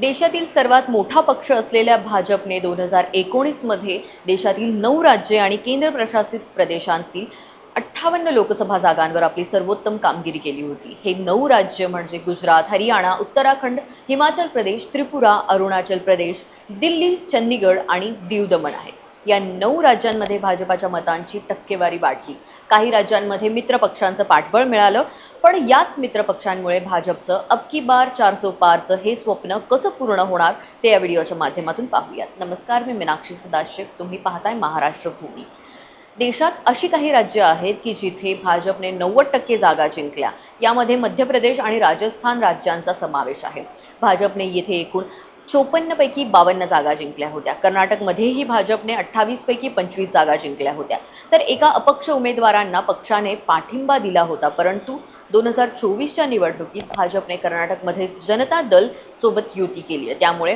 देशातील सर्वात मोठा पक्ष असलेल्या भाजपने दोन हजार एकोणीसमध्ये देशातील नऊ राज्ये आणि केंद्र प्रशासित प्रदेशांतील अठ्ठावन्न लोकसभा जागांवर आपली सर्वोत्तम कामगिरी केली होती. हे नऊ राज्य म्हणजे गुजरात हरियाणा उत्तराखंड हिमाचल प्रदेश त्रिपुरा अरुणाचल प्रदेश दिल्ली चंदीगड आणि दीव दमण आहेत. या नऊ राज्यांमध्ये भाजपाच्या मतांची टक्केवारी वाढली. काही राज्यांमध्ये मित्र पक्षांचं पाठबळ मिळालं पण याच मित्र पक्षांमुळे भाजपचं अबकी बार चारसो पारचं हे स्वप्न कसं पूर्ण होणार ते या व्हिडिओच्या माध्यमातून पाहूयात. नमस्कार मी मीनाक्षी सदाशिव. तुम्ही पाहताय महाराष्ट्र भूमी. देशात अशी काही राज्य आहेत की जिथे भाजपने नव्वद टक्के जागा जिंकल्या. यामध्ये मध्य प्रदेश आणि राजस्थान राज्यांचा समावेश आहे. भाजपने येथे एकूण चोपन्नपैकी बावन्न जागा जिंकल्या होत्या. कर्नाटकमध्येही भाजपने अठ्ठावीसपैकी पंचवीस जागा जिंकल्या होत्या. तर एका अपक्ष उमेदवारांना पक्षाने पाठिंबा दिला होता परंतु दोन हजार चोवीसच्या निवडणुकीत भाजपने कर्नाटकमध्ये जनता दल सोबत युती केली आहे. त्यामुळे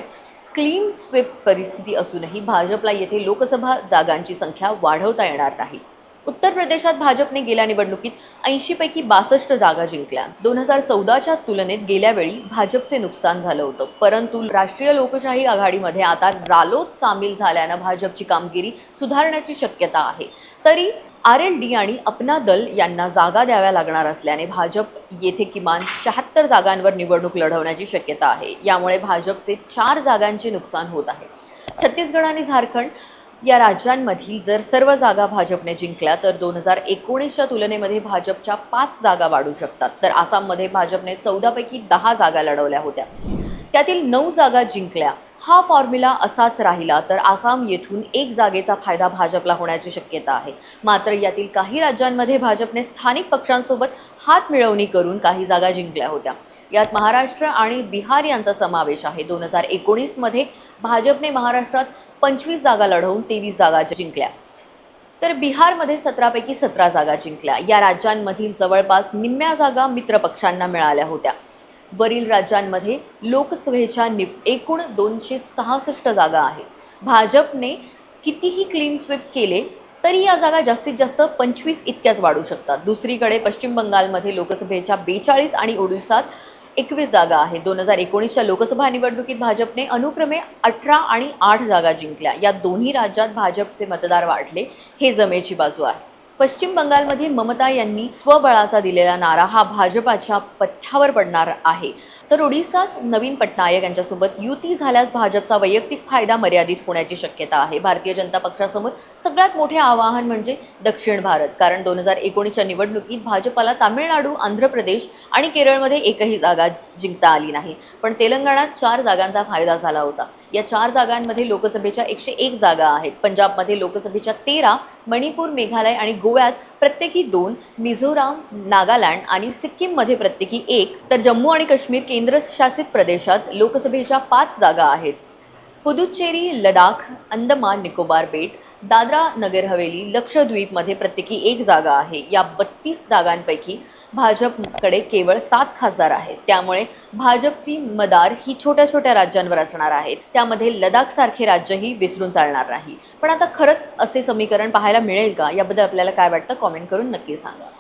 क्लीन स्वीप परिस्थिती असूनही भाजपला येथे लोकसभा जागांची संख्या वाढवता येणार नाही. उत्तर प्रदेशात भाजपने गेल्या निवडणुकीत ऐंशीपैकी बासष्ट जागा जिंकल्या. दोन हजार चौदाच्या तुलनेत गेल्या वेळी भाजपचे नुकसान झालं होतं. परंतु राष्ट्रीय लोकशाही आघाडीमध्ये आता रालोद सामील झाल्यानं भाजपची कामगिरी सुधारण्याची शक्यता आहे. तरी आर एल डी आणि अपना दल यांना जागा द्याव्या लागणार असल्याने भाजप येथे किमान शहात्तर जागांवर निवडणूक लढवण्याची शक्यता आहे. यामुळे भाजपचे चार जागांचे नुकसान होत आहे. छत्तीसगड आणि झारखंड या राज्यांमधील जर सर्व जागा भाजपने जिंकल्या तर दोन हजार एकोणीसच्या तुलनेमध्ये भाजपच्या पाच जागा वाढू शकतात. तर आसाममध्ये भाजपने चौदापैकी दहा जागा लढवल्या होत्या. त्यातील नऊ जागा जिंकल्या. हा फॉर्म्युला असाच राहिला तर आसाम येथून एक जागेचा फायदा भाजपला होण्याची शक्यता आहे. मात्र यातील काही राज्यांमध्ये भाजपने स्थानिक पक्षांसोबत हात मिळवणी करून काही जागा जिंकल्या होत्या. यात महाराष्ट्र आणि बिहार यांचा समावेश आहे. दोन हजार एकोणीसमध्ये भाजपने महाराष्ट्रात पंचवीस जागा लढवून तेवीस जागा जिंकल्या. तर बिहारमध्ये सतरापैकी सतरा जागा जिंकल्या. या राज्यांमधील जवळपास निम्म्या जागा मित्र पक्षांना मिळाल्या होत्या. वरील राज्यांमध्ये लोकसभेच्या नि एकूण दोनशे सहासष्ट जागा आहेत. भाजपने कितीही क्लीन स्वीप केले तरी या जागा जास्तीत जास्त पंचवीस इतक्याच वाढू शकतात. दुसरीकडे पश्चिम बंगालमध्ये लोकसभेच्या बेचाळीस आणि ओडिसात एकवीस जागा आहे दोन हजार एकोणीसच्या लोकसभा निवडणुकीत भाजपने अनुक्रमे अठरा आणि आठ जागा जिंकल्या. या दोन्ही राज्यात भाजपचे मतदार वाढले. हे जमेची बाजू आहे. पश्चिम बंगालमध्ये ममता यांनी स्वबळाचा दिलेला नारा हा भाजपाच्या पथ्यावर पडणार आहे. तर ओडिसात नवीन पटनायक यांच्यासोबत युती झाल्यास भाजपचा वैयक्तिक फायदा मर्यादित होण्याची शक्यता आहे. भारतीय जनता पक्षासमोर सगळ्यात मोठे आवाहन म्हणजे दक्षिण भारत. कारण दोन हजार एकोणीसच्या निवडणुकीत भाजपाला तामिळनाडू आंध्र प्रदेश आणि केरळमध्ये एकही जागा जिंकता आली नाही. पण तेलंगणात चार जागांचा फायदा झाला होता. या चार जागांमध्ये लोकसभेच्या एकशे एक जागा आहेत. पंजाबमध्ये लोकसभेच्या तेरा मणिपूर मेघालय आणि गोव्यात प्रत्येकी दोन मिझोराम नागालँड आणि सिक्कीममध्ये प्रत्येकी एक तर जम्मू आणि काश्मीर केंद्रशासित प्रदेशात लोकसभेच्या पाच जागा आहेत. पुदुच्चेरी लडाख अंदमान निकोबार बेट दादरा नगर हवेली लक्षद्वीपमध्ये प्रत्येकी एक जागा आहे. या बत्तीस जागांपैकी भाजपकडे केवळ सात खासदार आहेत. त्यामुळे भाजपची मदार ही छोट्या छोट्या राज्यांवर असणार आहेत त्यामध्ये लडाखसारखे राज्यही विसरून चालणार नाही. पण आता खरंच असे समीकरण पाहायला मिळेल का? याबद्दल आपल्याला काय वाटतं? कॉमेंट करून नक्की सांगा.